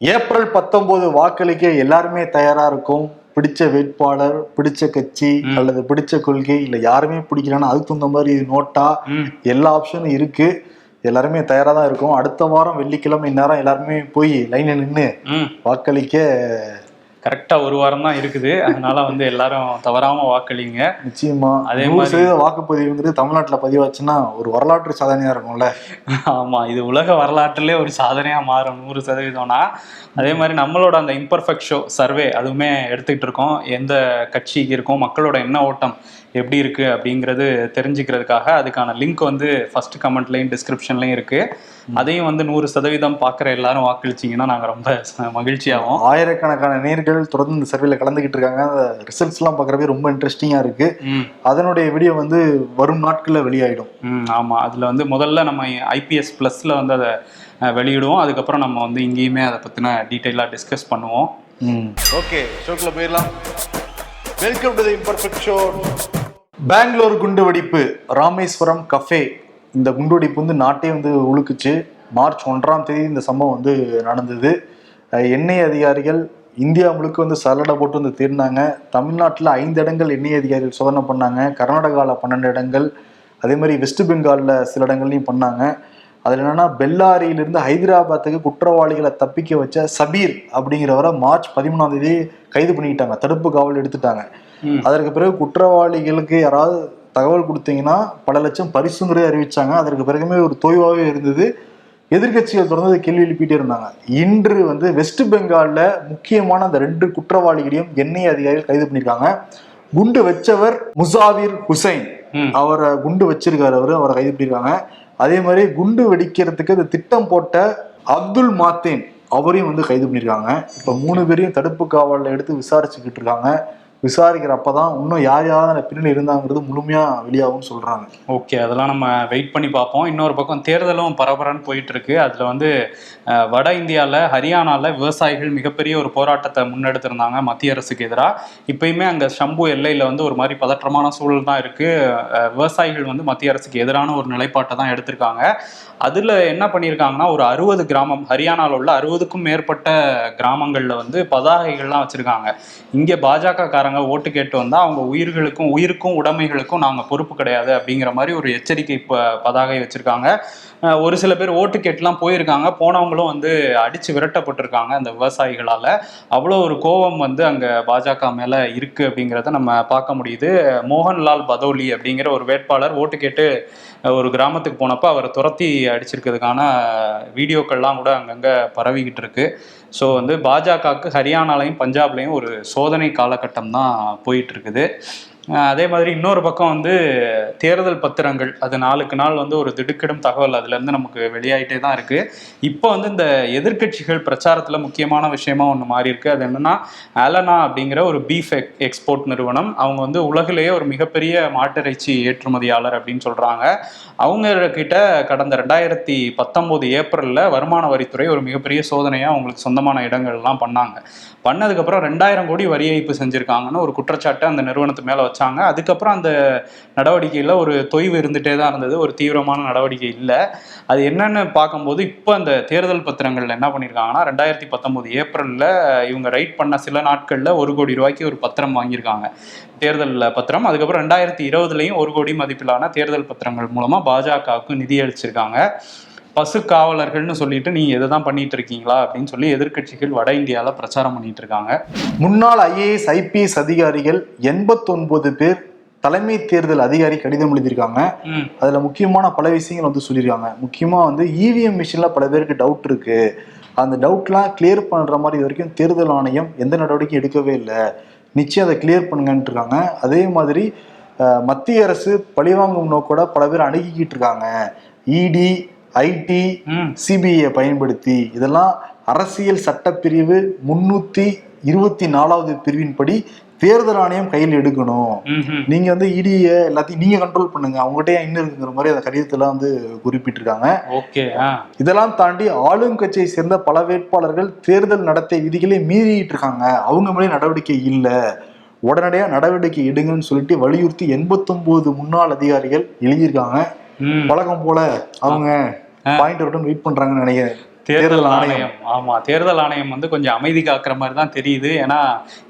April பத்தொன்பது வாக்களிக்க எல்லாருமே தயாரா இருக்கும். பிடிச்ச வேட்பாளர் பிடிச்ச கட்சி. அல்லது பிடிச்ச கொள்கை இல்ல யாருமே பிடிக்கலன்னா அதுக்கு தகுந்த மாதிரி நோட்டா? எல்லா ஆப்ஷனும் இருக்கு. எல்லாருமே தயாரா தான் இருக்கும். அடுத்த வாரம் வெள்ளிக்கிழமை நேரம் எல்லாருமே போய் லைன்ல நின்று வாக்களிக்க கரெக்டா ஒரு வாரம் தான் இருக்குது. அதனால வந்து எல்லாரும் தவறாம வாக்களிங்க. நிச்சயமா. அதே மாதிரி- வாக்குப்பதிவுங்கிறது தமிழ்நாட்டுல பதிவாச்சுன்னா ஒரு வரலாற்று சாதனையா இருக்கும்ல. ஆமா இது உலக வரலாற்றிலே ஒரு சாதனையா மாறும் நூறு சதவீதம்னா. அதே மாதிரி நம்மளோட அந்த இம்பர்ஃபெக்ட் ஷோ சர்வே அதுவுமே எடுத்துக்கிட்டு இருக்கோம். எந்த கட்சிக்கு இருக்கோம் மக்களோட என்ன ஓட்டம் எப்படி இருக்கு அப்படிங்கிறது தெரிஞ்சுக்கிறதுக்காக அதுக்கான லிங்க் வந்து ஃபர்ஸ்ட் கமெண்ட்லையும் டிஸ்கிரிப்ஷன்லையும் இருக்கு. அதையும் வந்து நூறு சதவீதம் பார்க்குற எல்லாரும் வாக்களிச்சிங்கன்னா நாங்கள் ரொம்ப மகிழ்ச்சியாகும். ஆயிரக்கணக்கான நேர்கள் தொடர்ந்து இந்த சர்வேல கலந்துகிட்டு இருக்காங்க. அந்த ரிசல்ட்ஸ் எல்லாம் பார்க்கறப்பே ரொம்ப இன்ட்ரெஸ்டிங்கா இருக்கு. ம். அதனுடைய வீடியோ வந்து வரும் நாட்கள்ல வெளியாயிடும். ம் ஆமாம் அதில் வந்து முதல்ல நம்ம ஐபிஎஸ் ப்ளஸில் வந்து அதை வெளியிடுவோம். அதுக்கப்புறம் நம்ம வந்து இங்கேயுமே அதை பற்றின டீட்டெயிலாக டிஸ்கஸ் பண்ணுவோம். ஓகே ஷோக்குள்ள போயிடலாம். Welcome to the imperfect show Bangalore குண்டுவெடிப்பு ராமேஸ்வரம் கஃபே இந்த குண்டுவெடிப்பு வந்து நாட்டே வந்து உழுக்குச்சு மார்ச் ஒன்றாம் தேதி இந்த சம்பவம் வந்து நடந்தது. எண்ணெய் அதிகாரிகள் இந்தியா முழுக்க வந்து சல்லடை போட்டு வந்து தீர்ந்தாங்க தமிழ்நாட்டில் ஐந்து இடங்கள் எண்ணெய் அதிகாரிகள் சோதனை பண்ணாங்க. கர்நாடகாவில் பன்னெண்டு இடங்கள் அதே மாதிரி வெஸ்ட் பெங்காலில் சில இடங்கள்லையும் பண்ணாங்க. அதில் என்னென்னா பெல்லாரியிலிருந்து ஹைதராபாத்துக்கு குற்றவாளிகளை தப்பிக்க வச்ச சபீர் அப்படிங்கிறவரை மார்ச் பதிமூணாம் தேதி கைது பண்ணிக்கிட்டாங்க தடுப்பு காவல் எடுத்துட்டாங்க. அதற்கு பிறகு குற்றவாளிகளுக்கு யாராவது தகவல் கொடுத்தீங்கன்னா பல லட்சம் பரிசுங்கிறத அறிவிச்சாங்க. அதற்கு பிறகுமே ஒரு தொய்வாகவே இருந்தது. எதிர்க்கட்சிகள் தொடர்ந்து கேள்வி எழுப்பிட்டே இருந்தாங்க. இன்று வந்து வெஸ்ட் பெங்கால்ல முக்கியமான அந்த ரெண்டு குற்றவாளிகளையும் எண்ணெய் அதிகாரிகள் கைது பண்ணியிருக்காங்க. குண்டு வச்சவர் முசாவிர் ஹுசைன். அவரை குண்டு வச்சிருக்காரு அவரு. அவரை கைது பண்ணியிருக்காங்க. அதே மாதிரி குண்டு வெடிக்கிறதுக்கு அந்த திட்டம் போட்ட அப்துல் மாத்தேன் அவரையும் வந்து கைது பண்ணியிருக்காங்க. இப்ப மூணு பேரையும் தடுப்பு காவலில் எடுத்து விசாரிச்சுக்கிட்டு இருக்காங்க. விசாரிக்கிறப்ப தான் இன்னும் யார் யாராவது பின்னணி இருந்தாங்கிறது முழுமையாக வெளியாகும்னு சொல்கிறாங்க ஓகே அதெல்லாம் நம்ம வெயிட் பண்ணி பார்ப்போம். இன்னொரு பக்கம் தேர்தலும் பரபரன்னு போயிட்டு இருக்கு அதில் வந்து வட இந்தியாவில் ஹரியானாவில் விவசாயிகள் மிகப்பெரிய ஒரு போராட்டத்தை முன்னெடுத்திருந்தாங்க மத்திய அரசுக்கு எதிராக இப்பயுமே அங்கே ஷம்பு எல்லையில் வந்து ஒரு மாதிரி பதற்றமான சூழல் தான் இருக்குது விவசாயிகள் வந்து மத்திய அரசுக்கு எதிரான ஒரு நிலைப்பாட்டை தான் எடுத்திருக்காங்க. அதில் என்ன பண்ணியிருக்காங்கன்னா ஒரு அறுபது கிராமம் ஹரியானாவில் உள்ள அறுபதுக்கும் மேற்பட்ட கிராமங்களில் வந்து பதாகைகள்லாம் வச்சுருக்காங்க. இங்கே பாஜக காரங்க ஓட்டு கேட்டு வந்தால் அவங்க உயிர்களுக்கும் உயிருக்கும் உடைமைகளுக்கும் நாங்கள் பொறுப்பு கிடையாது அப்படிங்கிற மாதிரி ஒரு எச்சரிக்கை இப்போ பதாகை வச்சுருக்காங்க. ஒரு சில பேர் ஓட்டு கேட்டுலாம் போயிருக்காங்க. போனவங்களும் வந்து அடித்து விரட்டப்பட்டிருக்காங்க அந்த விவசாயிகளால். அவ்வளோ ஒரு கோபம் வந்து அங்கே பாஜக மேலே இருக்குது அப்படிங்கிறத நம்ம பார்க்க முடியுது. மோகன்லால் பதோலி அப்படிங்கிற ஒரு வேட்பாளர் ஓட்டு கேட்டு ஒரு கிராமத்துக்கு போனப்போ அவரை துரத்தி அடிச்சிருக்கிறதுக்கான வீடியோக்கள்லாம் கூட அங்கங்கே பரவிக்கிட்டு இருக்கு. ஸோ வந்து பாஜகவுக்கு ஹரியானாலையும் பஞ்சாப்லையும் ஒரு சோதனை காலகட்டம் தான் போயிட்டு இருக்குது அதே மாதிரி இன்னொரு பக்கம் வந்து தேர்தல் பத்திரங்கள் அது நாளுக்கு நாள் வந்து ஒரு திடுக்கிடும் தகவல் அதுலேருந்து நமக்கு வெளியாகிட்டே தான் இருக்குது இப்போ வந்து இந்த எதிர்க்கட்சிகள் பிரச்சாரத்தில் முக்கியமான விஷயமா ஒன்று மாறி இருக்கு அது என்னென்னா அலனா அப்படிங்கிற ஒரு பீஃப் எக்ஸ்போர்ட் நிறுவனம் அவங்க வந்து உலகிலேயே ஒரு மிகப்பெரிய மாட்டிறைச்சி ஏற்றுமதியாளர் அப்படின்னு சொல்கிறாங்க அவங்க கிட்ட கடந்த ரெண்டாயிரத்தி பத்தொம்போது ஏப்ரலில் வருமான வரித்துறை ஒரு மிகப்பெரிய சோதனையாக அவங்களுக்கு சொந்த சொந்தமான இடங்கள்லாம் பண்ணாங்க. பண்ணதுக்கப்புறம் ரெண்டாயிரம் கோடி வரி ஏய்ப்பு செஞ்சுருக்காங்கன்னு ஒரு குற்றச்சாட்டை அந்த நிறுவனத்து மேலே வச்சாங்க. அதுக்கப்புறம் அந்த நடவடிக்கையில் ஒரு தொய்வு இருந்துகிட்டே தான் இருந்தது. ஒரு தீவிரமான நடவடிக்கை இல்லை. அது என்னன்னு பார்க்கும்போது இப்போ அந்த தேர்தல் பத்திரங்களில் என்ன பண்ணியிருக்காங்கன்னா ரெண்டாயிரத்தி பத்தொம்போது ஏப்ரலில் இவங்க ரைட் பண்ண சில நாட்களில் ஒரு கோடி ரூபாய்க்கு ஒரு பத்திரம் வாங்கியிருக்காங்க. தேர்தல் பத்திரம். அதுக்கப்புறம் ரெண்டாயிரத்தி இருபதுலையும் ஒரு கோடி மதிப்பிலான தேர்தல் பத்திரங்கள் மூலமாக பாஜகவுக்கு நிதி அளிச்சிருக்காங்க. பசு காவலர்கள்னு சொல்லிட்டு நீங்க இதை தான் பண்ணிட்டு இருக்கீங்களா அப்படின்னு சொல்லி எதிர்க்கட்சிகள் வட இந்தியால பிரச்சாரம் பண்ணிட்டு இருக்காங்க முன்னாள் ஐஏஎஸ் ஐபிஎஸ் அதிகாரிகள் எண்பத்தொன்பது பேர் தலைமை தேர்தல் அதிகாரி கடிதம் எழுதியிருக்காங்க. அதுல முக்கியமான பல விஷயங்கள் வந்து சொல்லியிருக்காங்க. முக்கியமா வந்து E இவிஎம் மிஷின்ல பல பேருக்கு டவுட் இருக்கு. அந்த டவுட்லாம் கிளியர் பண்ற மாதிரி இது வரைக்கும் தேர்தல் ஆணையம் எந்த நடவடிக்கையும் எடுக்கவே இல்லை. நிச்சயம் அதை கிளியர் பண்ணுங்கன்ட்டு இருக்காங்க. அதே மாதிரி மத்திய அரசு பழிவாங்கும் நோக்கோட பல பேர் அணுகிக்கிட்டு இருக்காங்க. இடி ஐடி சிபிஐ பயன்படுத்தி இதெல்லாம் அரசியல் சட்டப்பிரிவு முன்னூத்தி இருபத்தி நாலாவது பிரிவின்படி தேர்தல் ஆணையம் கையில் எடுக்கணும். நீங்க வந்து இடிய எல்லாத்தையும் நீங்க கண்ட்ரோல் பண்ணுங்க. அவங்ககிட்ட இன்னும் இருக்குங்கிற மாதிரி அந்த கடிதத்துல வந்து குறிப்பிட்டிருக்காங்க. ஓகே இதெல்லாம் தாண்டி ஆளும் கட்சியை சேர்ந்த பல வேட்பாளர்கள் தேர்தல் நடத்தை விதிகளை மீறிட்டு இருக்காங்க. அவங்க மேலே நடவடிக்கை இல்லை. உடனடியா நடவடிக்கை எடுங்கன்னு சொல்லிட்டு வலியுறுத்தி எண்பத்தொன்பது முன்னாள் அதிகாரிகள் எழுதியிருக்காங்க. ம். வழக்கம் போல அவங்க பாயிண்ட் வரட்டும் வெயிட் பண்றாங்கன்னு நினைக்கிறேன். தேர்தல் ஆணையம். ஆமா தேர்தல் ஆணையம் வந்து கொஞ்சம் அமைதி காக்குற மாதிரி தான் தெரியுது. ஏன்னா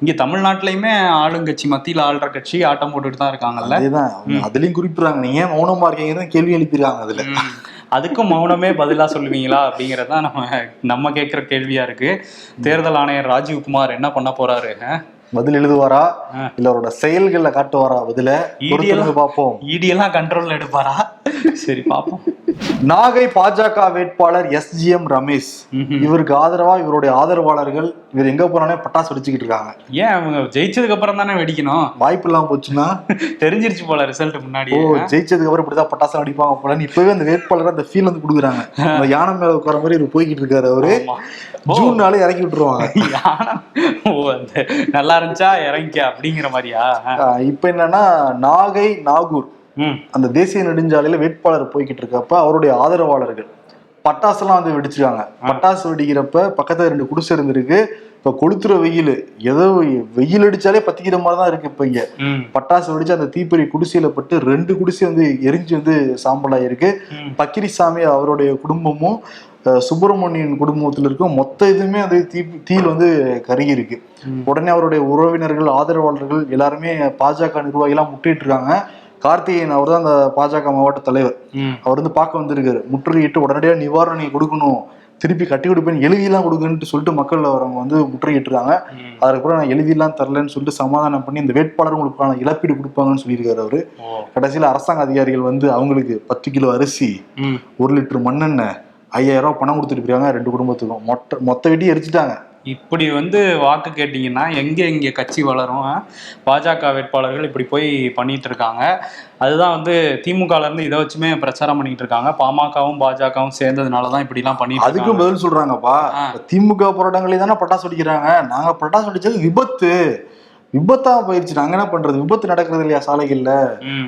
இங்க தமிழ்நாட்டிலயுமே ஆளுங்கட்சி மத்தியில ஆள்ற கட்சி ஆட்டம் போட்டுட்டு தான் இருக்காங்கல்ல. அதேதான். அதுலயும் குறிப்பிடுறாங்க. நீங்க ஏன் மௌனமா இருக்கீங்கன்னு கேள்வி எழுப்பிடுறாங்க அதுல. அதுக்கும் மௌனமே பதிலா சொல்லுவீங்களா அப்படிங்கறது தான் நம்ம நம்ம கேட்குற கேள்வியா இருக்கு. தேர்தல் ஆணையர் ராஜீவ்குமார் என்ன பண்ண போறாரு? அஹ்? பதில் எழுதுவாரா. இல்ல அவரோட செயல்கள்ல காட்டுவாரா? பதில பார்ப்போம். இடி எல்லாம் கண்ட்ரோல்ல எடுப்பாரா? சரி பாப்போம் நாகை பாஜக வேட்பாளர் எஸ்ஜிஎம் ரமேஷ். ம்ஹும். இவருக்கு ஆதரவா இவருடைய ஆதரவாளர்கள் இவர் எங்க போனானே பட்டாசு வெடிச்சுக்கிட்டு இருக்காங்க. ஏன் அவங்க ஜெயிச்சதுக்கு அப்புறம் தானே வெடிக்கணும்? வாய்ப்பு இல்லாம போச்சுன்னா? தெரிஞ்சிருச்சு போல ரிசல்ட் முன்னாடி ஓ ஜெயிச்சதுக்கு அப்புறம் இப்படிதான் பட்டாசு வெடிப்பாங்க போலன்னு இப்பவே அந்த வேட்பாளர் அந்த ஃபீல் வந்து கொடுக்குறாங்க. அந்த யானை மேல உட்கார மாதிரி இவர் போய்கிட்டு இருக்காரு அவரு. ஜூன் நாளே இறக்கி விட்டுருவாங்க. யானை. ஓ அந்த நல்லா இருந்துச்சா? இறங்கிக்க அப்படிங்கிற மாதிரியா? இப்ப என்னன்னா நாகை நாகூர். அந்த தேசிய நெடுஞ்சாலையில வேட்பாளர் போய்கிட்டு இருக்கப்ப அவருடைய ஆதரவாளர்கள். பட்டாசுலாம் வந்து வெடிச்சிருக்காங்க. பட்டாசு வெடிக்கிறப்ப பக்கத்துல ரெண்டு குடிசை இருந்திருக்கு. இப்ப கொளுத்துற வெயில் ஏதோ வெயில் அடிச்சாலே பத்திக்கிற மாதிரி தான் இருக்கு இப்ப இங்க. பட்டாசு வெடிச்சு அந்த தீப்பொறி குடிசையில பட்டு ரெண்டு குடிசை வந்து எரிஞ்சு வந்து சாம்பலாயிருக்கு. ம். பக்கிரிசாமி அவருடைய குடும்பமும் சுப்பிரமணியன் குடும்பத்துல இருக்கும் மொத்த இதுமே வந்து தீ தீயில் வந்து கருகி இருக்கு. உடனே அவருடைய உறவினர்கள் ஆதரவாளர்கள் எல்லாருமே பாஜக நிர்வாகிலாம் முட்டிட்டு இருக்காங்க. கார்த்திகேயன் அவர் தான் அந்த பாஜக மாவட்ட தலைவர். அவர் வந்து பார்க்க வந்திருக்காரு. முற்றுகையிட்டு உடனடியாக நிவாரணம் கொடுக்கணும். திருப்பி கட்டி கொடுப்பேன் எழுதியெல்லாம் கொடுக்குன்ட்டு சொல்லிட்டு மக்கள் அவரவங்க வந்து முற்றுகையிட்டுருக்காங்க. அதுக்கப்புறம் நான் எழுதியெல்லாம் தரலன்னு சொல்லிட்டு சமாதானம் பண்ணி இந்த வேட்பாளர் உங்களுக்கான இழப்பீடு கொடுப்பாங்கன்னு சொல்லியிருக்காரு அவரு. கடைசியில் அரசாங்க அதிகாரிகள் வந்து அவங்களுக்கு பத்து கிலோ அரிசி ஒரு லிட்டர் மண்ணெண்ணெய் ஐயாயிரம் ரூபாய் பணம் கொடுத்துட்டு போயிருக்காங்க ரெண்டு குடும்பத்துக்கும். மொத்த மொத்த வெட்டி எரிச்சிட்டாங்க. இப்படி வந்து வாக்கு கேட்டீங்கன்னா எங்க இங்க கட்சி வளரும்? பாஜக வேட்பாளர்கள் இப்படி போய் பண்ணிட்டு இருக்காங்க. அதுதான் வந்து திமுகல இருந்து இதை வச்சுமே பிரச்சாரம் பண்ணிட்டு இருக்காங்க. பாமகவும் பாஜகவும் சேர்ந்ததுனால தான் இப்படி எல்லாம் பண்ணிட்டு அதுக்கும் பதில் சொல்றாங்கப்பா. ஆ. திமுக போராட்டங்களே தானே பட்டாசு வெடிக்கிறாங்க. நாங்க பட்டாசு வெடிச்சது விபத்து. விபத்தா போயிருச்சு நாங்க என்ன பண்றது? விபத்து நடக்கிறது இல்லையா சாலைகள்ல?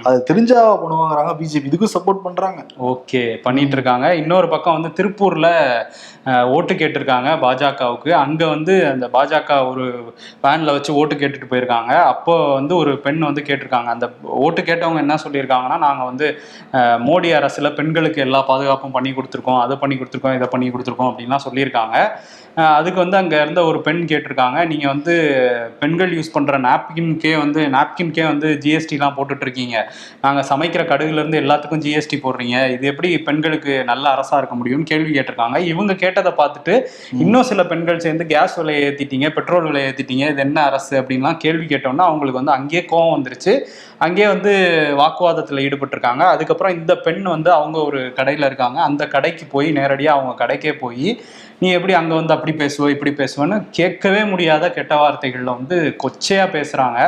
அது தெரிஞ்சா பண்ணுவாங்கறாங்க பிஜேபி இதுக்கும் சப்போர்ட் பண்றாங்க. ஓகே பண்ணிட்டு இருக்காங்க இன்னொரு பக்கம் வந்து திருப்பூர்ல ஓட்டு கேட்டிருக்காங்க பாஜகவுக்கு. அங்க வந்து அந்த பாஜக ஒரு வேன்ல வச்சு ஓட்டு கேட்டுட்டு போயிருக்காங்க. அப்போ வந்து ஒரு பெண் வந்து கேட்டிருக்காங்க. அந்த ஓட்டு கேட்டவங்க என்ன சொல்லியிருக்காங்கன்னா நாங்க வந்து மோடி அரசுல பெண்களுக்கு எல்லா பாதுகாப்பும் பண்ணி கொடுத்துருக்கோம் அதை பண்ணி கொடுத்துருக்கோம் இதை பண்ணி கொடுத்துருக்கோம் அப்படின்லாம் சொல்லியிருக்காங்க. அதுக்கு வந்து அங்க இருந்த ஒரு பெண் கேட்டிருக்காங்க. நீங்க வந்து பெண்கள் யூஸ் பண்ற நாப்கின்கே வந்து நாப்கின்கே வந்து ஜிஎஸ்டிலாம் போட்டுட்டு இருக்கீங்க நாங்க சமைக்கிற கடுகுல இருந்து எல்லாத்துக்கும் ஜிஎஸ்டி போடுறீங்க. இது எப்படி பெண்களுக்கு நல்ல அரசா இருக்க முடியும்னு கேள்வி கேட்டிருக்காங்க. இவங்க கேட்டதை பார்த்துட்டு இன்னும் சில பெண்கள் சேர்ந்து கேஸ் விலையை ஏத்திட்டீங்க பெட்ரோல் விலையை ஏத்திட்டீங்க இது என்ன அரசு அப்படின்லாம் கேள்வி கேட்டோம்னா அவங்களுக்கு வந்து அங்கேயே கோவம் வந்துருச்சு. அங்கேயே வந்து வாக்குவாதத்தில் ஈடுபட்டிருக்காங்க. அதுக்கப்புறம் இந்த பெண் வந்து அவங்க ஒரு கடையில் இருக்காங்க. அந்த கடைக்கு போய் நேரடியாக அவங்க கடைக்கே போய் நீ எப்படி அங்கே வந்து அப்படி பேசுவ இப்படி பேசுவேன்னு கேட்கவே முடியாத கெட்ட வார்த்தைகளில் வந்து கொச்சையாக பேசுகிறாங்க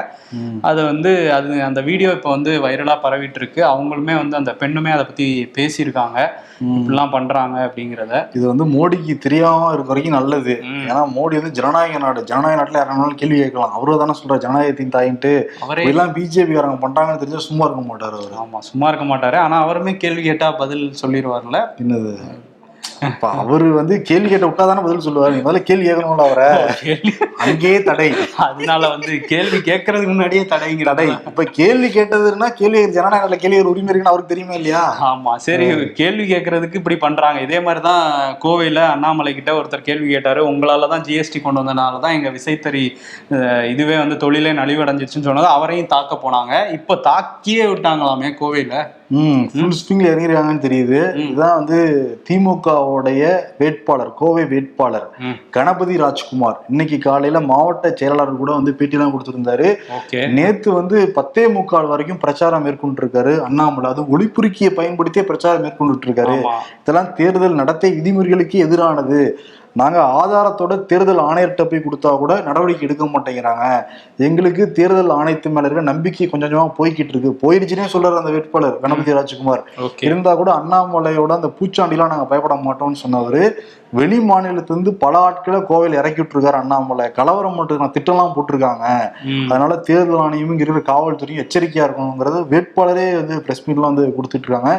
அது வந்து அது அந்த வீடியோ இப்போ வந்து வைரலாக பரவிட்டு இருக்கு அவங்களுமே வந்து அந்த பெண்ணுமே அதை பற்றி பேசியிருக்காங்க. இப்படிலாம் பண்ணுறாங்க அப்படிங்கிறத. இது வந்து மோடிக்கு தெரியாம இருக்க வரைக்கும் நல்லது. ஏன்னா மோடி வந்து ஜனநாயக நாடு ஜனநாயக நாட்டுல யாராலும் கேள்வி கேட்கலாம். அவரு தானே சொல்ற ஜனநாயகத்தின் தாயின்ட்டு. அவரே எல்லாம் பிஜேபி காரங்க பண்றாங்கன்னு தெரிஞ்சா சும்மா இருக்க மாட்டாரு அவரு. ஆமாம் சும்மா இருக்க மாட்டாரு. ஆனால் அவருமே கேள்வி கேட்டால் பதில் சொல்லிடுவார்ல என்னது? அவரு வந்து கேள்வி கேட்ட விட்டாதானே பதில் சொல்லுவாரு. நீ முதல்ல கேள்வி கேட்கணும்ல அவரை. அங்கேயே தடை. அதனால வந்து கேள்வி கேட்கறதுக்கு முன்னாடியே தடைங்கிற தடை. இப்ப கேள்வி கேட்டதுன்னா கேள்வி ஜனநாயக நாட்டுல கேள்வி உரிமை இருக்குன்னு அவருக்கு தெரியுமா இல்லையா? ஆமா சரி கேள்வி கேட்கறதுக்கு இப்படி பண்றாங்க. இதே மாதிரி தான் கோவையில அண்ணாமலை கிட்ட ஒருத்தர் கேள்வி கேட்டாரு. உங்களால தான் ஜிஎஸ்டி கொண்டு வந்தனால தான் எங்க விசைத்தறி இதுவே வந்து தொழிலே நலிவடைஞ்சிருச்சுன்னு சொன்னது. அவரையும் தாக்க போனாங்க. இப்ப தாக்கியே விட்டாங்களாமே கோவையில. ம் ஃபுல் ஸ்விங்ல இறங்கிருக்காங்கன்னு தெரியுது. இதுதான் வந்து திமுகவுடைய வேட்பாளர் கோவை வேட்பாளர். கணபதி ராஜ்குமார். இன்னைக்கு காலையில மாவட்ட செயலாளர் கூட வந்து பேட்டிலாம் கொடுத்திருந்தாரு. நேத்து வந்து பத்தே முக்கால் வரைக்கும் பிரச்சாரம் மேற்கொண்டு இருக்காரு அண்ணாமலை அதுவும் ஒளிபுருக்கியை பயன்படுத்தியே பிரச்சாரம் மேற்கொண்டு இருக்காரு. இதெல்லாம் தேர்தல் நடத்தை விதிமுறைகளுக்கு எதிரானது. நாங்க ஆதாரத்தோட தேர்தல் ஆணையர்கிட்ட போய் கொடுத்தா கூட நடவடிக்கை எடுக்க மாட்டேங்கிறாங்க. எங்களுக்கு தேர்தல் ஆணையத்து மேல இருக்க நம்பிக்கை கொஞ்சம் கொஞ்சமா போய்கிட்டு இருக்கு. போயிடுச்சுன்னே சொல்றாரு அந்த வேட்பாளர் கணபதி ராஜ்குமார். இருந்தா கூட அண்ணாமலையோட அந்த பூச்சாண்டிலாம் நாங்க பயப்பட மாட்டோம்னு சொன்னவரு வெளி மாநிலத்திலிருந்து பல ஆட்களை கோவையில் இறக்கி விட்டுருக்காரு அண்ணாமலை. கலவரம் மட்டும் திட்டம்லாம் போட்டிருக்காங்க. அதனால தேர்தல் ஆணையமும் இருக்கிற காவல்துறையும் எச்சரிக்கையா இருக்கணுங்கிறது வேட்பாளரே வந்து பிரஸ் மீட்லாம் வந்து கொடுத்துட்டு இருக்காங்க.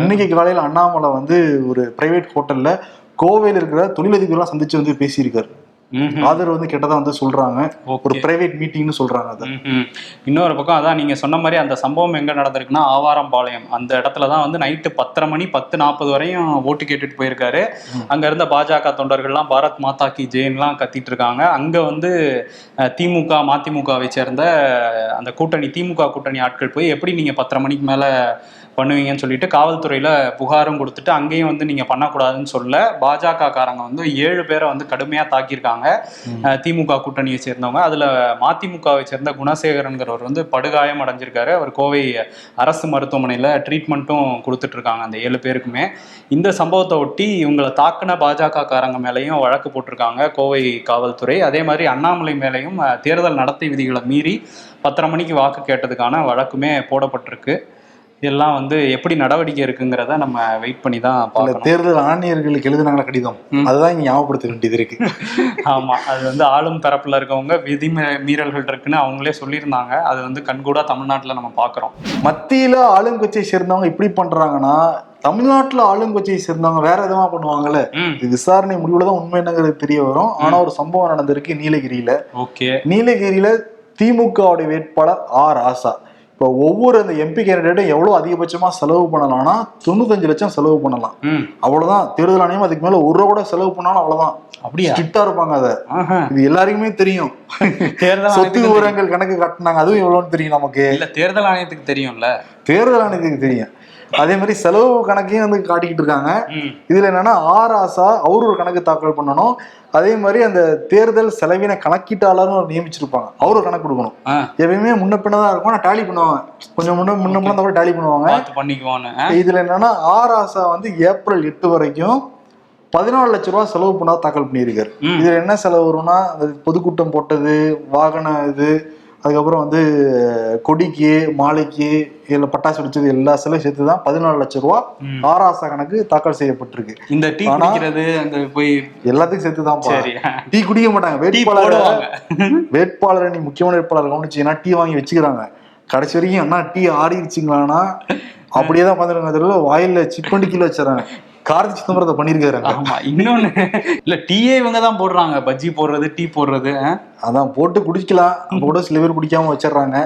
இன்னைக்கு காலையில அண்ணாமலை வந்து ஒரு பிரைவேட் ஹோட்டல்ல கோவையில் இருக்கிற தொழிலதிபர்லாம் சந்திச்சு வந்து பேசியிருக்காரு. ஆதரவு வந்து கெட்டதா வந்து சொல்றாங்க. ஒரு பிரைவேட் மீட்டிங்னு சொல்றாங்க அதை. இன்னொரு பக்கம் அதான் நீங்க சொன்ன மாதிரி அந்த சம்பவம் எங்க நடந்திருக்குன்னா ஆவாரம்பாளையம். அந்த இடத்துல தான் வந்து நைட்டு பத்தரை மணி பத்து நாற்பது வரையும் ஓட்டு கேட்டுட்டு போயிருக்காரு. அங்க இருந்த பாஜக தொண்டர்கள்லாம் பாரத் மாதா கி ஜெயின்லாம் கத்திட்டு இருக்காங்க அங்க வந்து திமுக மதிமுகவை சேர்ந்த அந்த கூட்டணி திமுக கூட்டணி ஆட்கள் போய் எப்படி நீங்க பத்தரை மணிக்கு மேல பண்ணுவீங்கன்னு சொல்லிட்டு காவல்துறையில புகாரும் கொடுத்துட்டு அங்கேயும் வந்து நீங்க பண்ணக்கூடாதுன்னு சொல்ல பாஜக காரங்க வந்து ஏழு பேரை வந்து கடுமையா தாக்கியிருக்காங்க. திமுக கூட்டணியை சேர்ந்தவங்க. அதுல மதிமுகவை சேர்ந்த குணசேகரன்கிறவர் வந்து படுகாயம் அடைஞ்சிருக்காரு. அவர் கோவை அரசு மருத்துவமனையில ட்ரீட்மெண்ட்டும் கொடுத்துட்டு இருக்காங்க அந்த ஏழு பேருக்குமே. இந்த சம்பவத்தை ஒட்டி இவங்களை தாக்குன பாஜக காரங்க மேலேயும் வழக்கு போட்டிருக்காங்க கோவை காவல்துறை. அதே மாதிரி அண்ணாமலை மேலேயும் தேர்தல் நடத்தை விதிகளை மீறி பத்தரை மணிக்கு வாக்கு கேட்டதுக்கான வழக்குமே போடப்பட்டிருக்கு. இதெல்லாம் வந்து எப்படி நடவடிக்கை இருக்குங்கிறத நம்ம வெயிட் பண்ணி தான் பார்க்கணும். தேர்தல் ஆணையர்களுக்கு எழுதுனாங்களா கடிதம். அதுதான் இங்க ஞாபகப்படுத்த வேண்டியது இருக்கு. ஆமா அது வந்து ஆளும் தரப்புல இருக்கவங்க விதி மீறல்கள் இருக்குன்னு அவங்களே சொல்லியிருந்தாங்க. அது வந்து கண்கூடா தமிழ்நாட்டுல நம்ம பாக்குறோம் மத்தியில ஆளுங்கட்சியை சேர்ந்தவங்க இப்படி பண்றாங்கன்னா தமிழ்நாட்டுல ஆளுங்கட்சியை சேர்ந்தவங்க வேற விதமா பண்ணுவாங்கல்ல? இது விசாரணை முடிவுல தான் உண்மை என்னங்கிறது தெரிய வரும். ஆனா ஒரு சம்பவம் நடந்திருக்கு நீலகிரியில. ஓகே. நீலகிரியில திமுகவுடைய வேட்பாளர் ஆர் ஆசா. இப்போ ஒவ்வொரு அந்த எம்பி கேண்டிடேட்டும் எவ்வளவு அதிகபட்சமா செலவு பண்ணலாம்னா தொண்ணூத்தஞ்சு லட்சம் செலவு பண்ணலாம். ம். அவ்வளவுதான். தேர்தல் ஆணையம் அதுக்கு மேல ஒரு ரூபா கூட செலவு பண்ணாலும் அவ்வளவுதான். அப்படியா? ஸ்ட்ரிக்டா இருப்பாங்க அத. இது எல்லாருக்குமே தெரியும். தேர்தல் சொத்து விவரங்கள் கணக்கு காட்டினாங்க. அதுவும் எவ்வளவுன்னு தெரியும் நமக்கு. இல்ல தேர்தல் ஆணையத்துக்கு தெரியும்ல. தேர்தல் ஆணையத்துக்கு தெரியும். அதே மாதிரி செலவு கணக்கையும் வந்து காட்டிக்கிட்டு இருக்காங்க. இதுல என்னன்னா ஆர் ஆசா அவர் ஒரு கணக்கு தாக்கல் பண்ணணும். அதே மாதிரி அந்த தேர்தல் செலவின கணக்கீட்டாளர்னு ஒரு நியமிச்சிருப்பாங்க. அவரு கணக்கு கொடுக்கணும். எப்பயுமே முன்ன பின்ன தான் இருக்கும். ஆனா டேலி பண்ணுவாங்க. கொஞ்சம் முன்ன முன்ன முன்ன கூட டேலி பண்ணுவாங்க? இதுல என்னன்னா ஆர் ஆசா வந்து ஏப்ரல் எட்டு வரைக்கும் பதினாலு லட்ச ரூபா செலவு பண்ணா தாக்கல் பண்ணியிருக்காரு. இதுல என்ன செலவு வரும்னா பொதுக்கூட்டம் போட்டது வாகன இது அதுக்கப்புறம் வந்து கொடிக்கு மாலைக்கு இல்ல பட்டாசு வெடிச்சது எல்லா செலவும் சேர்த்து தான் பதினாலு லட்ச ரூபா. ஆராசா கணக்கு தாக்கல் செய்யப்பட்டிருக்கு. இந்த டீ குடிக்கிறது அங்க போய் எல்லாத்துக்கும் சேர்த்து தான் சரி. டீ குடிக்க மாட்டாங்க. வேட்பாளர் வேட்பாளரை நீ முக்கியமான வேட்பாளர் கவனிச்சீங்கன்னா டீ வாங்கி வச்சுக்கிறாங்க. கடைசி வரைக்கும் அண்ணா டீ ஆறிடுச்சிங்களான்னா அப்படியே தான் பார்த்துருங்க தெரியல வாயில சிப்பண்டி கீழே வச்சுறாங்க. கார்த்தி சிதம்பரத்தை பண்ணியிருக்காரு. ஆமா இன்னொன்னு இல்ல டீயே இவங்க தான் போடுறாங்க. பஜ்ஜி போடுறது டீ போடுறது? அதான் போட்டு குடிக்கலாம் அப்ப கூட சில பேர் குடிக்காம வச்சிடுறாங்க.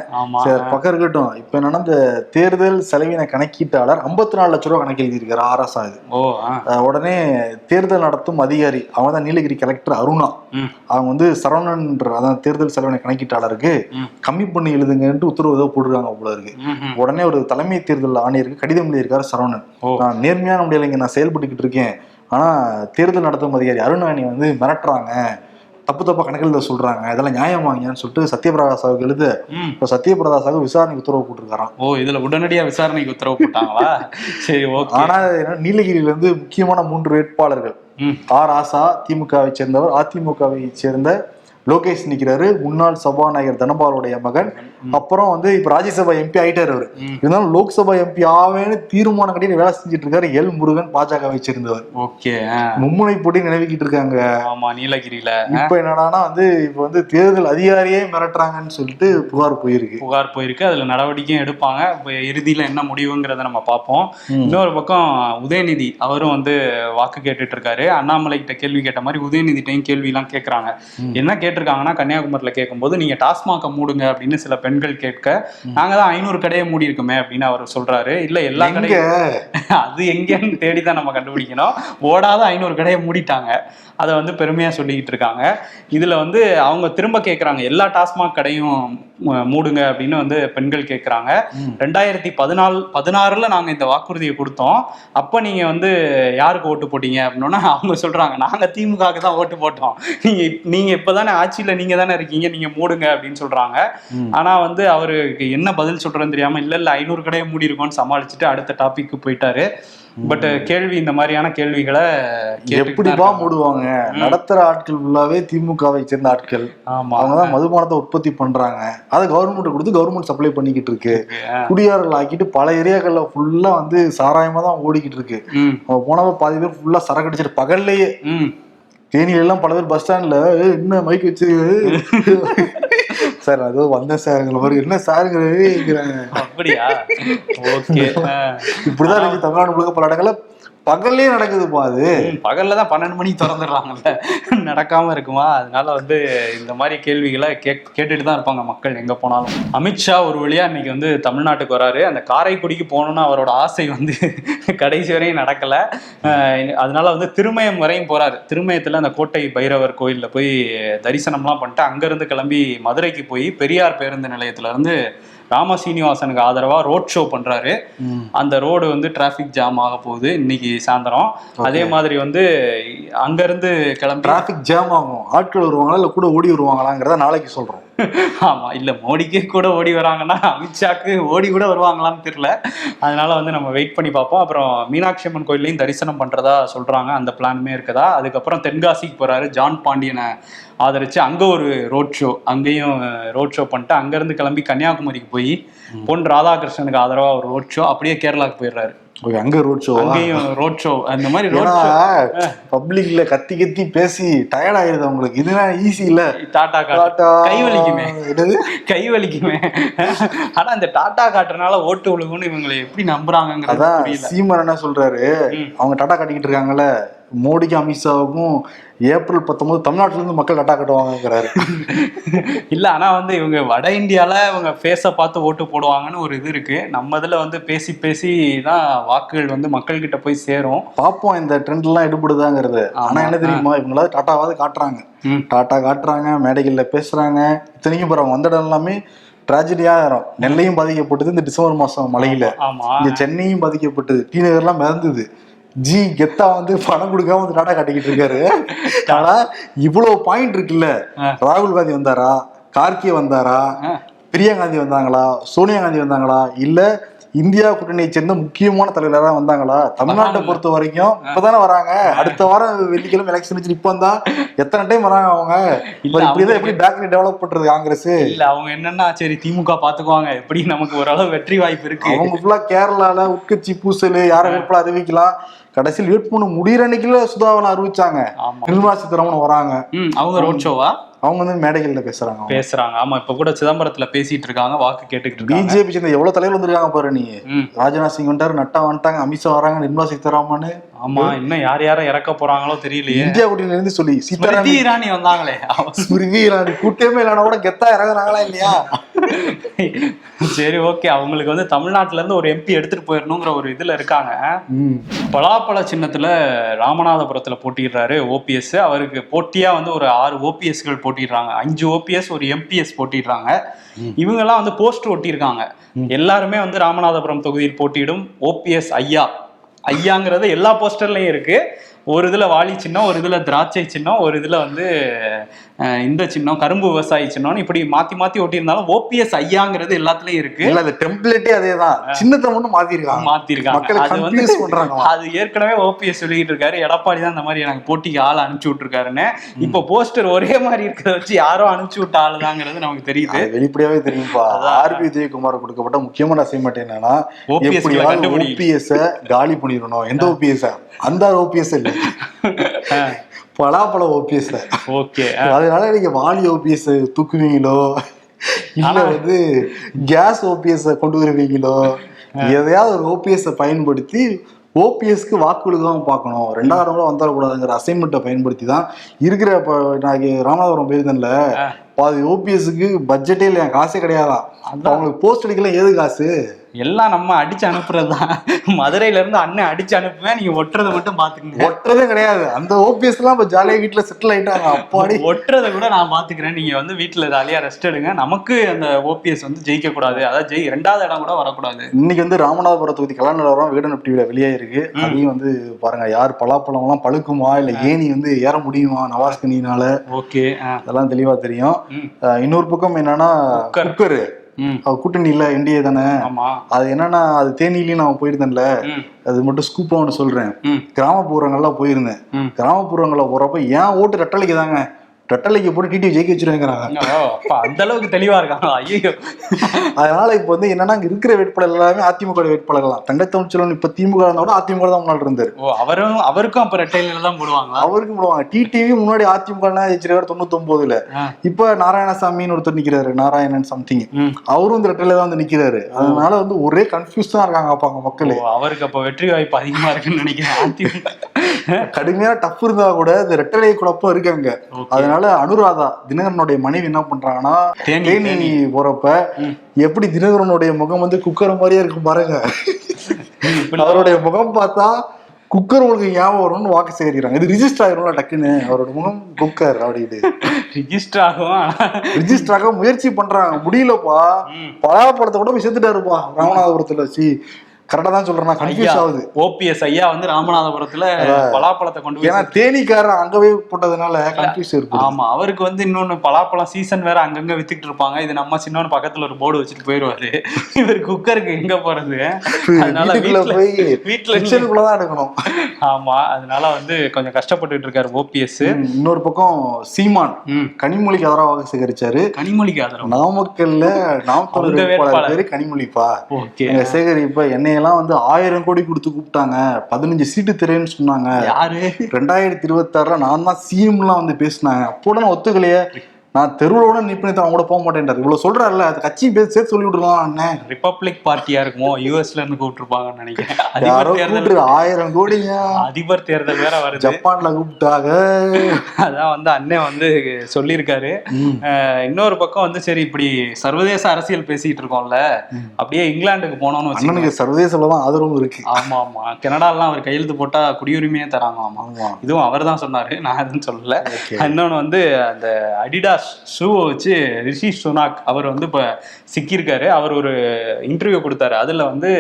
சரி பக்கம் இருக்கட்டும். இப்ப என்னன்னா இந்த தேர்தல் செலவின கணக்கீட்டாளர் 54 நாலு லட்ச ரூபா கணக்கு எழுதியிருக்காரு ஆர்எஸ்ஆ இது. ஓ ஆ. அஹ் உடனே தேர்தல் நடத்தும் அதிகாரி அவங்க தான் நீலகிரி கலெக்டர் அருணா. அவங்க வந்து சரவணன்ற அதான் தேர்தல் செலவின கணக்கீட்டாளருக்கு. கம்மி பண்ணி எழுதுங்கன்ட்டு உத்தரவு ஏதோ போட்டிருக்காங்க போல இருக்கு. உடனே ஒரு தலைமை தேர்தல் ஆணையருக்கு கடிதம் எழுதியிருக்காரு சரவணன். நான் நேர்மையான முறையில் இங்க நான் செயல்பட்டுக்கிட்டு இருக்கேன். ஆனா தேர்தல் நடத்தும் அதிகாரி அருணாணி வந்து மிரட்டுறாங்க. தப்பு தப்பா கணக்கில் எழுத சொல்றாங்க. இதெல்லாம் நியாயமாங்கன்னு சொல்லிட்டு சத்யபிரகாசாவுக்கு எழுத ம். இப்போ சத்யபிரகாசாவுக்கு விசாரணைக்கு உத்தரவு போட்டிருக்காராம். ஓ இதுல உடனடியா விசாரணைக்கு உத்தரவு போட்டாங்களா? சரி ஓகே. ஆனா நீலகிரியில இருந்து முக்கியமான மூன்று வேட்பாளர்கள். ஆர் ஆசா திமுகவை சேர்ந்தவர் அதிமுகவை சேர்ந்த லோகேஷ் நிக்கிறாரு. முன்னாள் சபாநாயகர் தனபாலுடைய மகன் அப்புறம் வந்து இப்ப ராஜ்யசபா எம்பி ஆயிட்டாரு அவரு. இருந்தாலும் லோக்சபா எம்பி ஆவேன்னு தீர்மானம் கட்டி வேலை செஞ்சுட்டு இருக்காரு எல் முருகன் பாஜகவை சேர்ந்தவர். ஓகே. மும்முனை போட்டி நிலவிக்கிட்டு இருக்காங்க ஆமா நீலகிரியில இப்ப என்னடான்னா வந்து இப்ப வந்து தேர்தல் அதிகாரியே மிரட்டுறாங்கன்னு சொல்லிட்டு புகார் போயிருக்கு. புகார் போயிருக்கு. அதுல நடவடிக்கையும் எடுப்பாங்க. இப்போ இறுதியில என்ன முடிவுங்கிறத நம்ம பார்ப்போம். இன்னொரு பக்கம் உதயநிதி அவரும் வந்து வாக்கு கேட்டுட்டு இருக்காரு அண்ணாமலை கிட்ட கேள்வி கேட்ட மாதிரி உதயநிதிட்டையும் கேள்வி எல்லாம் கேட்கறாங்க என்ன கேட்டிருக்காங்கன்னா கன்னியாகுமரியில கேட்கும்போது நீங்க டாஸ்மாக மூடுங்க அப்படின்னு சில பெண்கள் கேட்க நாங்க தான் ஐநூறு கடையை மூடி இருக்கோமே அப்படின்னு அவர் சொல்றாரு. இல்ல எல்லா கடையும் அது எங்கன்னு தேடி தான் நம்ம கண்டுபிடிக்கணும். ஓடாத ஐநூறு கடையை மூடிட்டாங்க. அதை வந்து பெருமையா சொல்லிக்கிட்டு இருக்காங்க. இதுல வந்து அவங்க திரும்ப கேட்கறாங்க எல்லா டாஸ்மாக் கடையும் மூடுங்க அப்படின்னு வந்து பெண்கள் கேட்கறாங்க. ரெண்டாயிரத்தி பதினாலு பதினாறுல நாங்க இந்த வாக்குறுதியை கொடுத்தோம். அப்ப நீங்க வந்து யாருக்கு ஓட்டு போட்டீங்க அப்படின்னா அவங்க சொல்றாங்க நாங்க திமுகவுக்கு தான் ஓட்டு போட்டோம். நீங்க இப்- நீங்க இப்பதானே ஆட்சியில நீங்க தானே இருக்கீங்க நீங்க மூடுங்க அப்படின்னு சொல்றாங்க. ம். ஆனா வந்து அவருக்கு என்ன பதில் சொல்றேன்னு தெரியாம இல்ல இல்ல ஐநூறு கடையை மூடி இருக்கோம்னு சமாளிச்சுட்டு அடுத்த டாபிக் போயிட்டாரு. பட் கேள்வி இந்த மாதிரியான கேள்விகளை எப்படிப்பா. மூடுவாங்க? நடத்துற ஆட்கள் ஃபுல்லாவே திமுகவை சேர்ந்த ஆட்கள். ஆமா. அவங்கதான் மதுபானத்தை உற்பத்தி பண்றாங்க. அதை கவர்மெண்ட் கொடுத்து கவர்மெண்ட் சப்ளை பண்ணிக்கிட்டு இருக்கு. குடியாரர்கள் ஆக்கிட்டு பல ஏரியாக்கள்ல ஃபுல்லா வந்து சாராயமா தான் ஓடிக்கிட்டு இருக்கு. போனவ பாதி பேர் ஃபுல்லா சரக்கு அடிச்சிட்டு பகல்லையே. தேனியில எல்லாம் பல பேர் பஸ் ஸ்டாண்ட்ல என்ன மைக் வச்சு? சார் அது வந்தேன் சாருங்கிற மாதிரி. என்ன சாருங்கிறாங்க அப்படியா? ஓகே. இப்படிதான் தமிழ்நாடு முழுக்க பல இடங்கள்ல பகல்லே நடக்குதுப்பா அது. பகல்ல தான் பன்னெண்டு மணிக்கு திறந்துடுறாங்கல்ல. நடக்காம இருக்குமா? அதனால வந்து இந்த மாதிரி கேள்விகளை கே கேட்டுட்டு தான் இருப்பாங்க மக்கள் எங்க போனாலும். அமித்ஷா ஒரு வழியா இன்னைக்கு வந்து தமிழ்நாட்டுக்கு வராரு. அந்த காரைக்குடிக்கு போகணும்னு அவரோட ஆசை வந்து கடைசி வரையும் நடக்கல. அதனால வந்து திருமயம் வரையும் போறாரு. திருமயத்துல அந்த கோட்டை பைரவர் கோயில்ல போய் தரிசனம்லாம் பண்ணிட்டு அங்கிருந்து கிளம்பி மதுரைக்கு போய் பெரியார் பேருந்து நிலையத்துல இருந்து ராம சீனிவாசனுக்கு ஆதரவா ரோட் ஷோ பண்றாரு. அந்த ரோடு வந்து டிராஃபிக் ஜாம் ஆக போகுது இன்னைக்கு சாயந்தரம். அதே மாதிரி வந்து அங்க இருந்து கிளம்பி டிராபிக் ஜாம் ஆகும். ஆட்கள் வருவாங்களா இல்ல கூட ஓடி வருவாங்களாங்கிறத நாளைக்கு சொல்றோம். ஆமா இல்ல மோடிக்கே கூட ஓடி வராங்கன்னா அமித்ஷாக்கு ஓடி கூட வருவாங்களான்னு தெரியல. அதனால வந்து நம்ம வெயிட் பண்ணி பார்ப்போம். அப்புறம் மீனாட்சி அம்மன் கோயிலையும் தரிசனம் பண்றதா சொல்றாங்க. அந்த பிளானுமே இருக்குதா? அதுக்கப்புறம் தென்காசிக்கு போறாரு ஜான் பாண்டியனை ஆதரிச்சு அங்க ஒரு ரோட் ஷோ அங்கேயும் ரோட் ஷோ பண்ணிட்டு அங்க இருந்து கிளம்பி கன்னியாகுமரிக்கு போய் பொன் ராதாகிருஷ்ணனுக்கு ஆதரவா ஒரு ரோட் ஷோ அப்படியே கேரளாக்கு போயிடுறாரு. அங்க ரோட் ஷோ அங்கேயும் ரோட் ஷோ அந்த மாதிரி ரோட் ஷோ பப்ளிக்ல கத்தி கத்தி பேசி டயர்ட் ஆயிருது அவங்களுக்கு. இதுதான் ஈஸி இல்ல. டாடா காட்டு. டாடா. கை வலிக்குமே. என்னது? கை வலிக்குமே. ஆனா இந்த டாடா காட்டுறனால ஓட்டு விழுகும்னு இவங்களை எப்படி நம்புறாங்கங்கிறது சீமன் என்ன சொல்றாரு. அவங்க டாட்டா காட்டிக்கிட்டு இருக்காங்கல்ல. மோடிக்கும் அமித்ஷாவுக்கும் ஏப்ரல் பத்தொன்பது தமிழ்நாட்டுல இருந்து மக்கள் டாட்டா காட்டுவாங்கிறாரு இல்ல ஆனா வந்து இவங்க வட இந்தியால இவங்க ஃபேஸ பார்த்து ஓட்டு போடுவாங்கன்னு ஒரு இது இருக்கு. நம்ம இதுல வந்து பேசி பேசி தான் வாக்குகள் வந்து மக்கள் கிட்ட போய் சேரும். பாப்போம் இந்த ட்ரெண்ட் எல்லாம் எடுபடுதாங்கிறது. ஆனா என்ன தெரியுமா? இவங்களாவது டாட்டாவாவது காட்டுறாங்க. டாட்டா காட்டுறாங்க மேடைகள்ல பேசுறாங்க. இத்தனைக்கும் அவங்க வந்த இடம் எல்லாமே ட்ராஜடியா ஆயிரும் நெல்லையும் பாதிக்கப்பட்டது இந்த டிசம்பர் மாசம் மழையில. ஆமா. இங்க சென்னையும் பாதிக்கப்பட்டது. டி நகர்லாம் மிதந்தது. ஜி கெத்தா வந்து பணம் கொடுக்காம வந்து டாடா காட்டிக்கிட்டு இருக்காரு? ஆனா இவ்வளவு பாயிண்ட் இருக்குல்ல. ராகுல் காந்தி வந்தாரா? கார்கே வந்தாரா. பிரியா காந்தி வந்தாங்களா? சோனியா காந்தி வந்தாங்களா? இல்ல இந்தியா கூட்டணியை சேர்ந்த முக்கியமான தலைவரா வந்தாங்களா? தமிழ்நாட்டை. பொறுத்த வரைக்கும் இப்பதானே வராங்க. அடுத்த வாரம் வெள்ளிக்கிழமை எலெக்ஷன் வச்சு இப்போ வந்தா எத்தனை டைம் வராங்க அவங்க? இப்படிதான் எப்படி பேக்ல டெவலப் பண்றது காங்கிரஸ்? இல்ல அவங்க என்னன்னா சரி திமுக பாத்துக்குவாங்க. எப்படி நமக்கு ஓரளவு வெற்றி வாய்ப்பு இருக்கு. அவங்க ஃபுல்லா கேரளால உட்கட்சி பூசல் யாரை வேட்பாளர் அறிவிக்கலாம். கடைசியில் வேட்புமனு முடியிற அன்னைக்குல சுதாவனை அறிவிச்சாங்க. நிர்மலா சீதாராமன் வராங்க. அவங்க ரோட் ஷோவா அவங்க வந்து மேடைகள்ல பேசுறாங்க. பேசுறாங்க. ஆமா இப்ப கூட சிதம்பரத்துல பேசிட்டு இருக்காங்க வாக்கு கேட்டுக்கிட்டு பிஜேபி சேர்ந்த எவ்வளவு தலைவர் வந்திருக்காங்க பாரு நீ. ராஜ்நாத் சிங் வந்துட்டாரு நட்டா வந்துட்டாங்க அமித்ஷா வராங்க நிர்மலா சீதாராமன். ஆமா இன்னும் யார் யாரை இறக்க போறாங்களோ தெரியலையே. இந்தியா கூட்டணியில இருந்து சொல்லி ஸ்மிருதி இரானி வந்தாங்களே. ஸ்மிருதி இரானி கூட்டமே இல்லைனா கூட கெத்தா இறங்குறாங்களா இல்லையா? சரி ஓகே. அவங்களுக்கு வந்து தமிழ்நாட்டுல இருந்து ஒரு எம்பி எடுத்துட்டு போயிடணுங்கிற ஒரு இதுல இருக்காங்க. பலாப்பழ சின்னத்துல ராமநாதபுரத்துல போட்டிடுறாரு ஓபிஎஸ் அவருக்கு போட்டியா வந்து ஒரு ஆறு ஓபிஎஸ்கள் போட்டிடுறாங்க. அஞ்சு ஓபிஎஸ் ஒரு எம்பிஎஸ் போட்டிடுறாங்க. இவங்கெல்லாம் வந்து போஸ்டர் ஒட்டியிருக்காங்க. எல்லாருமே வந்து ராமநாதபுரம் தொகுதியில் போட்டியிடும் ஓபிஎஸ் ஐயா. ஐயாங்கிறது எல்லா போஸ்டர்லையும் இருக்கு. ஒரு இதுல வாலி சின்னம் ஒரு இதுல திராட்சை சின்னம் ஒரு இதுல வந்து இந்த சின்னம் கரும்பு விவசாயி சின்னம்னு இப்படி மாத்தி மாத்தி ஒட்டியிருந்தாலும் ஓபிஎஸ் ஐயாங்கிறது எல்லாத்துலயும் இருக்கு. இல்ல அந்த டெம்ப்ளேட்டே அதேதான். சின்னத்தை மட்டும் மாத்திருக்காங்க. மக்களை அது வந்து அது ஏற்கனவே ஓபிஎஸ் சொல்லிட்டு இருக்காரு. எடப்பாடி தான் இந்த மாதிரி எனக்கு போட்டிக்கு ஆள் அனுப்பிச்சு விட்டுருக்காருன்னு. இப்போ போஸ்டர் ஒரே மாதிரி இருக்கிறத வச்சு யாரோ அனுப்பிச்சு விட்ட ஆளுதாங்கிறது நமக்கு தெரியுது. அது வெளிப்படையாவே தெரியும்பா. அதான். ஆர்பி உதயகுமார் கொடுக்கப்பட்ட முக்கியமான அசைன்மெண்ட் என்னன்னா. ஓபிஎஸ் காலி பண்ணிடணும். எந்த ஓபிஎஸ் அந்த ஓபிஎஸ் இல்ல. பலாப்பழ ஓபிஎஸ் ஓகே அதனால நீங்க வாலி ஓபிஎஸ் தூக்குவீங்களோ? இல்ல வந்து கேஸ் ஓபிஎஸ் கொண்டு வருவீங்களோ? எதையாவது ஒரு ஓபிஎஸ் பயன்படுத்தி ஓபிஎஸ்க்கு வாக்கு விழுகாம பார்க்கணும். ரெண்டாயிரம் கூட வந்துடக்கூடாதுங்கிற அசைன்மெண்ட்டை பயன்படுத்தி தான் இருக்கிற இப்போ நான் ராமநாதபுரம் போயிருந்தேன்ல பாதி ஓபிஎஸ்க்கு பட்ஜெட்டே இல்லை காசே கிடையாதான். அவங்களுக்கு போஸ்ட் அடிக்கலாம் ஏது காசு? எல்லாம் நம்ம அடிச்சு அனுப்புறதுதான். மதுரையில இருந்து அண்ணன் அடிச்சு அனுப்புவேன் நீங்க ஒட்டுறதை மட்டும் பாத்துக்கங்க. ஒட்டுறதே கிடையாது. அந்த ஓபிஎஸ் எல்லாம் இப்ப ஜாலியா வீட்டுல செட்டில் ஆயிட்டாங்க. அப்பாடி. ஒட்டுறதை கூட நான் பாத்துக்கிறேன். நீங்க வந்து வீட்டுல ஜாலியா ரெஸ்ட் எடுங்க. நமக்கு அந்த ஓபிஎஸ் வந்து ஜெயிக்க கூடாது. அதாவது ஜெய் ரெண்டாவது இடம் கூட வரக்கூடாது. இன்னைக்கு வந்து ராமநாதபுரம் தொகுதி கல்யாண நிலவரம் விகடன் டிவியில வெளியாயிருக்கு அதையும் வந்து பாருங்க யார் பலாப்பழம் எல்லாம் பழுக்குமா இல்ல ஏணி வந்து ஏற முடியுமா நவாஸ்கனினால? ஓகே அதெல்லாம் தெளிவா தெரியும். இன்னொரு பக்கம் என்னன்னா குக்கர். குக்கர் ம் கூட்டணி இல்ல என்டிஏ தானே. ஆமா. அது என்னன்னா அது தேனிலையும் நான் போயிருந்தேன்ல. அது மட்டும் ஸ்கூப்பா ஒன்று சொல்றேன். ம். கிராமப்புறங்கள்லாம் போயிருந்தேன். கிராமப்புறங்கள்ல போறப்ப ஏன் ஓட்டு ரெட்டலைக்கு தாங்க ரெட்டலைக்கு போட்டு டிடி ஜெயிக்க வச்சிருக்காங்க அந்த அளவுக்கு தெளிவா இருக்காங்க. ஐயோ அதனால இப்போ வந்து என்னன்னா இருக்கிற வேட்பாளர் எல்லாமே அதிமுக வேட்பாளர்கள் தான். தங்கை தமிழ்ச்செல்வன் இப்ப திமுக இருந்தா கூட அதிமுக தான் முன்னாடி இருந்தாரு. ஓ அவரும் அவருக்கும் அப்ப ரெட்டையில தான் போடுவாங்களா? அவருக்கு போடுவாங்க. டிடிவி முன்னாடி அதிமுக ஜெயிச்சிருக்காரு தொண்ணூத்தி ஒன்பதுல. இப்ப நாராயணசாமின்னு ஒருத்தர் நிக்கிறாரு நாராயணன் சம்திங். அவரும் இந்த ரெட்டையில தான் வந்து நிக்கிறாரு. அதனால வந்து ஒரே கன்ஃபியூஸ் தான் இருக்காங்க அப்ப அங்க மக்கள். அவருக்கு அப்ப வெற்றி வாய்ப்பு அதிகமா இருக்குன்னு நினைக்கிறேன். அதிமுக கடுமையான டஃப் இருந்தா கூட இந்த ரெட்டலை குழப்பம் இருக்காங்க. அதனால அனுராதா தினகரனுடைய மனைவி என்ன பண்றாங்கன்னா தேனி. போறப்ப எப்படி தினகரனுடைய முகம் வந்து குக்கர் மாதிரியே இருக்கும் பாருங்க. அவருடைய முகம் பார்த்தா குக்கர் உங்களுக்கு ஞாபகம் வரும்னு வாக்கு சேகரிக்கிறாங்க. இது ரிஜிஸ்டர் ஆயிரும்ல டக்குன்னு? அவரோட முகம் குக்கர் அப்படின்னு ரிஜிஸ்டர் ஆகும் ரிஜிஸ்டர் ஆக முயற்சி பண்றாங்க. முடியலப்பா. பலாப்பழத்தை கூட போய் செத்துட்டாருப்பா ராமநாதபுரத்துல சி கரெக்டா தான் சொல்றேன் கன்ஃபியூஸ் ஆகுது. ஓபிஎஸ் ஐயா வந்து ராமநாதபுரத்துல பலாப்பழத்தை கொண்டு போய் ஏன்னா தேனிக்காரன் அங்கவே போட்டதுனால கன்ஃபியூஸ் இருக்கு ஆமா அவருக்கு வந்து இன்னொன்னு பலாப்பழம் சீசன் வேற அங்கங்க வித்துக்கிட்டு இருப்பாங்க. இது நம்ம சின்னவன் பக்கத்துல ஒரு போர்டு வச்சுட்டு போயிருவாரு இவர் குக்கருக்கு எங்க போறது? அதனால வீட்டுல போய் வீட்டுல கிச்சனுக்குள்ளதான் எடுக்கணும். ஆமா அதனால வந்து கொஞ்சம் கஷ்டப்பட்டுட்டு இருக்காரு ஓபிஎஸ் இன்னொரு பக்கம் சீமான் கனிமொழிக்கு ஆதரவா வாக்கு சேகரிச்சாரு. கனிமொழிக்கு ஆதரவு? நாமக்கல்ல நாம் அவங்க தமிழர் வேட்பாளர் வேட்பாளர். பேரு கனிமொழிப்பா. ஓகே. எங்க என்னையெல்லாம் வந்து ஆயிரம் கோடி கொடுத்து கூப்பிட்டாங்க. பதினஞ்சு சீட்டு தரேன்னு சொன்னாங்க. யாரு? ரெண்டாயிரத்தி இருபத்தி ஆறுல நான் தான் சிஎம்லாம் வந்து பேசினாங்க. அப்போ நான் ஒத்துக்கலையே. நான் தெருவோட நிப்பணித்து அவங்க கூட போக மாட்டேன்றாரு. இவ்வளவு சொல்றாருல்ல அது கட்சி பேர் சேர்த்து சொல்லி விட்டுருலாம் அண்ணன் ரிப்பப்ளிக் பார்ட்டியா இருக்குமோ யூஎஸ்ல இருந்து கூப்பிட்டுருப்பாங்கன்னு நினைக்கிறேன். அதிபர் தேர்தல் ஆயிரம் கோடிங்க. அதிபர் தேர்தல் வேற வருது. ஜப்பான்ல கூப்பிட்டாங்க. அதான் வந்து அண்ணன் வந்து சொல்லியிருக்காரு. இன்னொரு பக்கம் வந்து சரி இப்படி சர்வதேச அரசியல் பேசிட்டு இருக்கோம்ல. அப்படியே இங்கிலாந்துக்கு போனோம்னு அண்ணனுக்கு சர்வதேசல தான் ஆதரவும் இருக்கு. ஆமா ஆமா கனடாலாம் அவர் கையெழுத்து போட்டா குடியுரிமையே தராங்க ஆமா. இதுவும் அவர் தான் சொன்னாரு. நான் எதுவும் சொல்லல. இன்னொன்னு வந்து அந்த அடிடாஸ் ஷூவை வச்சு ரிஷி சுனாக் அவர் வந்து இப்போ சிக்கியிருக்காரு. அவர் ஒரு இன்டர்வியூ கொடுத்தாரு. அதுல வந்து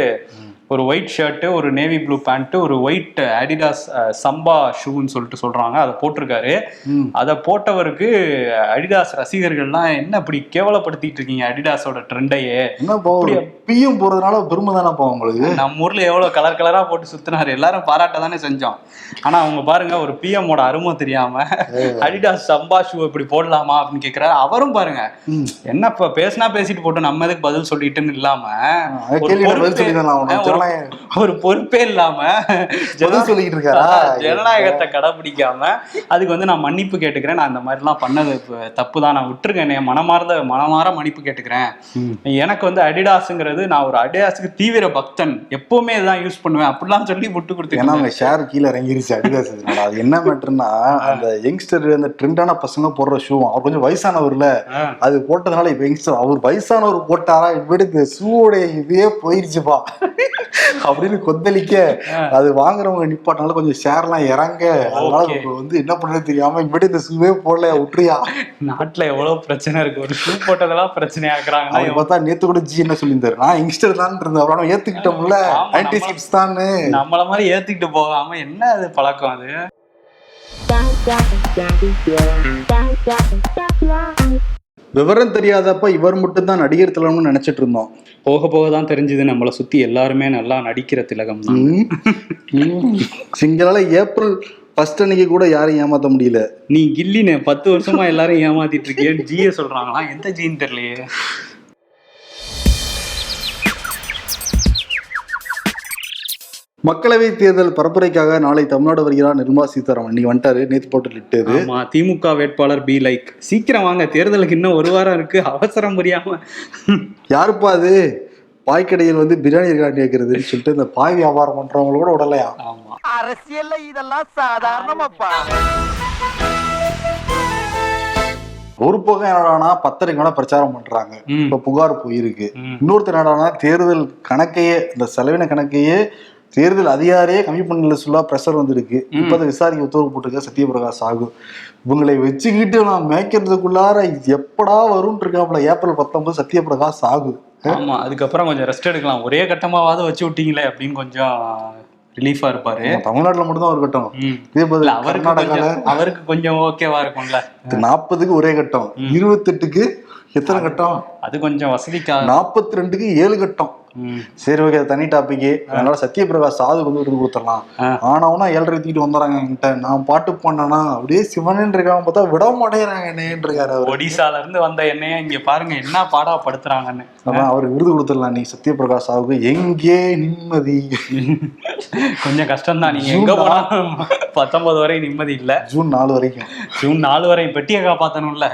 ஒரு ஒயிட் ஷர்ட்டு ஒரு நேவி ப்ளூ பேண்ட் ஒரு ஒயிட் அடிடாஸ் சம்பா ஷூன்னு சொல்லிட்டு சொல்றாங்க. அதை போட்டிருக்காரு. அதை போட்டவருக்கு அடிடாஸ் ரசிகர்கள்லாம் என்ன இப்படி கேவலப்படுத்திட்டு இருக்கீங்க அடிடாஸோட ட்ரெண்டையே என்னப்பா ஒரு பிஎம் போறதுனால பெருமை தானப்பா உங்களுக்கு? நம்ம ஊர்ல எவ்வளவு கலர் கலரா போட்டு சுத்தினாரு. எல்லாரும் பாராட்ட தானே செஞ்சோம். ஆனா அவங்க பாருங்க ஒரு பிஎம் ஓட அருமை தெரியாம அடிடாஸ் சம்பா ஷூ இப்படி போடலாமா அப்படின்னு கேக்குறாரு. அவரும் பாருங்க ம். என்னப்பா பேசினா பேசிட்டு போட்டு நம்ம எதுக்கு பதில் சொல்லிட்டுன்னு இல்லாம பதில் பொறுப்பே- இல்லாம பதில் சொல்லிக்கிட்டு இருக்காரா ஜனநாயகத்தை கடைபிடிக்காம அதுக்கு வந்து நான் மன்னிப்பு கேட்டுக்கிறேன். நான் இந்த மாதிரிலாம் பண்ணது தப்பு தான் நான் விட்டுருக்கேன். என்னைய மனமார்ந்த மனமார மன்னிப்பு கேட்டுக்கிறேன். எனக்கு வந்து அடிடாஸுங்கிறது நான் ஒரு அடிடாஸுக்கு தீவிர பக்தன். எப்பவுமே இதான் யூஸ் பண்ணுவேன். அப்படிலாம் சொல்லி விட்டு கொடுத்துருக்கேன் அவங்க ஷேர் கீழே இறங்கிருச்சு இதனால. அது என்ன மேட்டர்னா அந்த யங்ஸ்டர் அந்த ட்ரெண்டான பசங்க போடுற ஷூ அவர் கொஞ்சம் வயசானவர்ல. அது போட்டதுனால இப்ப யங்ஸ்டர் அவர் வயசானவர் போட்டாரா? இப்படி இந்த ஷூவோட இதே போயிருச்சுப்பா. அப்படின்னு கொந்தளிக்க அது வாங்குறவங்க நிப்பாட்டினால கொஞ்சம் ஷேர்லாம் இறங்க. அதனால வந்து என்ன பண்றது தெரியாம இப்படி இந்த ஷூவே போடல விட்டுறியா நாட்டுல எவ்வளவு பிரச்சனை இருக்கு? ஒரு ஷூ போட்டதெல்லாம் பிரச்சனை ஆக்குறாங்கன்னா அவர் பார்த்தா நேத்து கூட ஜி என்ன சொல்லியிருந்தாரு? நான் யங்ஸ்டர் தான் இருந்தேன். அப்புறம் ஏத்துக்கிட்டோம்ல. நைன்டி சிக்ஸ் தான் நம்மள மாதிரி ஏத்துக்கிட்டு போகாம என்ன அது பழக்கம் அது? விவரம் தெரியாதப்ப இவர் மட்டும் தான் நடிகர் திலகம்னு நினைச்சிட்டு இருந்தோம். போக போக தான் தெரிஞ்சது நம்மளை சுத்தி எல்லாருமே நல்லா நடிக்கிற திலகம். சிங்களால ஏப்ரல் ஃபர்ஸ்ட் அன்னைக்கு கூட யாரையும் ஏமாத்த முடியல. நீ கில்லின்னு பத்து வருஷமா எல்லாரும் ஏமாத்திட்டு இருக்கியே ஜிய சொல்றாங்களா எந்த ஜின்னு தெரியலையே. மக்களவை தேர்தல் பரப்புரைக்காக நாளை தமிழ்நாடு வருகிறார் நிர்மலா சீதாராமன். இன்னைக்கு வந்துட்டாரு நேத்து போட்டு லிட்டது ஆமா திமுக வேட்பாளர் பி லைக். சீக்கிரம் வாங்க தேர்தலுக்கு இன்னும் ஒரு வாரம் இருக்கு அவசரம் புரியாம. யாருப்பா அது? பாய்க்கடையில் வந்து பிரியாணி இருக்கான்னு கேட்கறதுன்னு சொல்லிட்டு இந்த பாய் வியாபாரம் பண்றவங்கள கூட விடலையா ஆமா. அரசியல்ல இதெல்லாம் சாதாரணமாப்பா. ஒரு பக்கம் என்னடானா பத்தரைக்கு மேல பிரச்சாரம் பண்றாங்க. இப்ப புகார் போயிருக்கு. இன்னொருத்தர் என்னடானா தேர்தல் கணக்கையே இந்த செலவின கணக்கையே தேர்தல் அதிகாரியே கம்மி பண்ணல சொல்ல ப்ரெஷர் வந்திருக்கு. இப்ப விசாரிக்க உத்தரவு போட்டிருக்க சத்யபிரகாஷ் சாகு. இவங்களை வச்சுக்கிட்டு நான் மேய்க்கிறதுக்குள்ளார எப்படா வரும்னு இருக்காப்புல ஏப்ரல் பத்தொன்பது சத்யபிரகாஷ் சாகு. ஆமா அதுக்கப்புறம் கொஞ்சம் ரெஸ்ட் எடுக்கலாம். ஒரே கட்டமாவது வச்சு விட்டீங்களே அப்படின்னு கொஞ்சம் ரிலீஃபா இருப்பாரு. தமிழ்நாட்டுல மட்டும்தான் ஒரு கட்டம். இதே பதில் அவருக்கு அவருக்கு கொஞ்சம் ஓகேவா இருக்கும்ல. நாற்பதுக்கு ஒரே கட்டம். இருபத்தெட்டுக்கு எத்தனை கட்டம்? அது கொஞ்சம் வசதிக்கா நாற்பத்தி ரெண்டுக்கு ஏழு கட்டம். சரி ஓகே தனி டாபிக் அதனால சத்யபிரகாஷ் சாதுக்கு வந்து விருது கொடுத்துடலாம். ஆனவனா ஏழரை தூக்கிட்டு வந்துடுறாங்க என்கிட்ட. நான் பாட்டு பண்ணனா அப்படியே சிவனன் இருக்கான் பார்த்தா விட மாட்டேங்கிறாங்க என்னன்னு இருக்காரு ஒடிசால இருந்து வந்த என்னைய இங்க பாருங்க என்ன பாடா படுத்துறாங்கன்னு. அதான் அவருக்கு விருது கொடுத்துடலாம் நீ சத்யபிரகாஷ் சாவுக்கு. எங்கே நிம்மதி? கொஞ்சம் கஷ்டம் தான் நீங்க எங்க போனாலும் பத்தொன்பது வரை நிம்மதி இல்ல. ஜூன் நாலு வரைக்கும். ஜூன் நாலு வரை பெட்டியை காப்பாத்தணும்ல.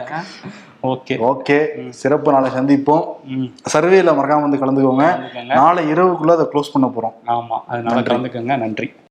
ஓகே. ஓகே சிறப்பு. நாளை சந்திப்போம். சர்வேல மறக்காம வந்து கலந்துக்கோங்க. கலந்துக்கோங்க. நாளை இரவுக்குள்ள அதை க்ளோஸ் பண்ண போறோம். ஆமா அதனால கலந்துக்கோங்க. நன்றி.